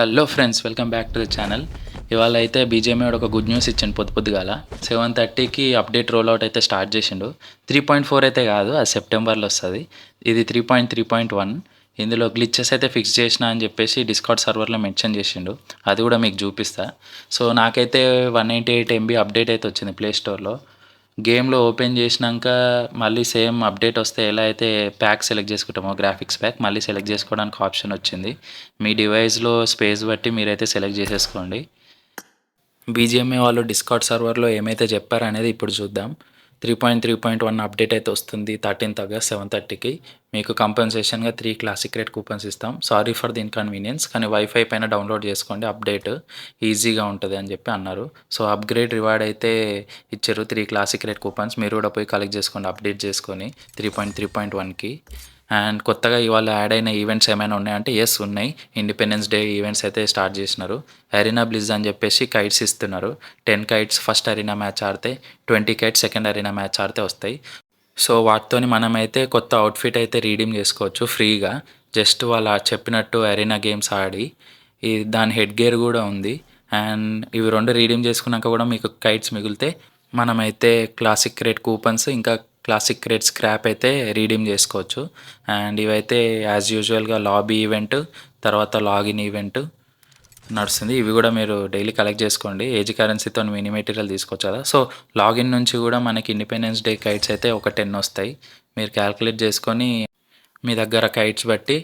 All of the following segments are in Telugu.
Hello friends welcome back to the channel ఇవాళ అయితే బీజేఎంఐ ఒక గుడ్ న్యూస్ ఇచ్చిండు పొద్దు పొద్దుగాల. సెవెన్ థర్టీకి అప్డేట్ రోల్ అవుట్ అయితే స్టార్ట్ చేసిండు. త్రీ పాయింట్ ఫోర్ అయితే కాదు అది సెప్టెంబర్లో వస్తుంది. ఇది three point three point one ఇందులో గ్లిచెస్ అయితే ఫిక్స్ చేసిన అని చెప్పేసి డిస్కౌట్ సర్వర్లో మెన్షన్ చేసిండు. అది కూడా మీకు చూపిస్తా. సో నాకైతే one eighty eight MB update అయితే వచ్చింది ప్లే స్టోర్లో గేమ్లో ఓపెన్ చేసినాక మళ్ళీ సేమ్ అప్డేట్ వస్తే ఎలా అయితే ప్యాక్ సెలెక్ట్ చేసుకుంటామో గ్రాఫిక్స్ ప్యాక్ మళ్ళీ సెలెక్ట్ చేసుకోవడానికి ఆప్షన్ వచ్చింది. మీ డివైస్లో స్పేస్ బట్టి మీరైతే సెలెక్ట్ చేసేసుకోండి. బీజిఎంఏ వాళ్ళు డిస్కౌట్ సర్వర్లో ఏమైతే చెప్పారనేది ఇప్పుడు చూద్దాం. Three point three point one update అయితే వస్తుంది థర్టీన్త్ ఆగస్ట్ సెవెన్ థర్టీకి మీకు కంపెన్సేషన్గా త్రీ క్లాసిక్ రేట్ కూపన్స్ ఇస్తాం. సారీ ఫర్ ది ఇన్కన్వీనియన్స్ కానీ వైఫై పైన డౌన్లోడ్ చేసుకోండి అప్డేట్ ఈజీగా ఉంటుంది అని చెప్పి అన్నారు. సో అప్గ్రేడ్ రివార్డ్ అయితే ఇచ్చారు త్రీ క్లాసిక్ రేట్ కూపన్స్ మీరు కూడా పోయి కలెక్ట్ చేసుకోండి అప్డేట్ చేసుకొని త్రీ పాయింట్ త్రీ పాయింట్ వన్కి అండ్ కొత్తగా ఇవాళ యాడ్ అయిన ఈవెంట్స్ ఏమైనా ఉన్నాయంటే ఎస్ ఉన్నాయి. ఇండిపెండెన్స్ డే ఈవెంట్స్ అయితే స్టార్ట్ చేసినారు. అరీనా బ్లిజ్ అని చెప్పేసి కైట్స్ ఇస్తున్నారు. Ten kites first arena match ఆడితే twenty kites second arena match ఆడితే వస్తాయి. సో వాటితోని మనమైతే కొత్త అవుట్ఫిట్ అయితే రీడీమ్ చేసుకోవచ్చు ఫ్రీగా జస్ట్ వాళ్ళు చెప్పినట్టు అరీనా గేమ్స్ ఆడి ఈ దాని హెడ్ గేర్ కూడా ఉంది. అండ్ ఇవి రెండు రీడీమ్ చేసుకున్నాక కూడా మీకు కైట్స్ మిగిలితే మనమైతే క్లాసిక్ రేట్ కూపన్స్ ఇంకా క్లాసిక్ రేట్ స్క్రాప్ అయితే రీడీమ్ చేసుకోవచ్చు. అండ్ ఇవైతే యాజ్ యూజువల్గా లాబీ ఈవెంట్ తర్వాత లాగిన్ ఈవెంట్ నడుస్తుంది. ఇవి కూడా మీరు డైలీ కలెక్ట్ చేసుకోండి. ఏజ్ కరెన్సీతో మినీ మెటీరియల్ తీసుకోవచ్చు కదా. సో లాగిన్ నుంచి కూడా మనకి ఇండిపెండెన్స్ డే కైట్స్ అయితే ఒక టెన్ వస్తాయి. మీరు క్యాల్కులేట్ చేసుకొని మీ దగ్గర కైట్స్ బట్టి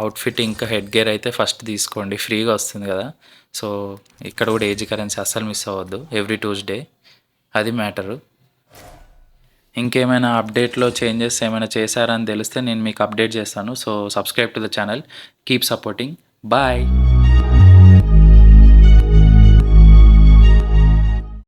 అవుట్ఫిట్ ఇంకా హెడ్ గేర్ అయితే ఫస్ట్ తీసుకోండి. ఫ్రీగా వస్తుంది కదా. సో ఇక్కడ కూడా ఏజ్ కరెన్సీ అస్సలు మిస్ అవ్వద్దు. ఎవ్రీ ట్యూస్డే అది మ్యాటరు ఇంకేమైనా అప్డేట్లో చేంజెస్ ఏమైనా చేశారని తెలిస్తే నేను మీకు అప్డేట్ చేస్తాను. So subscribe to the channel keep supporting bye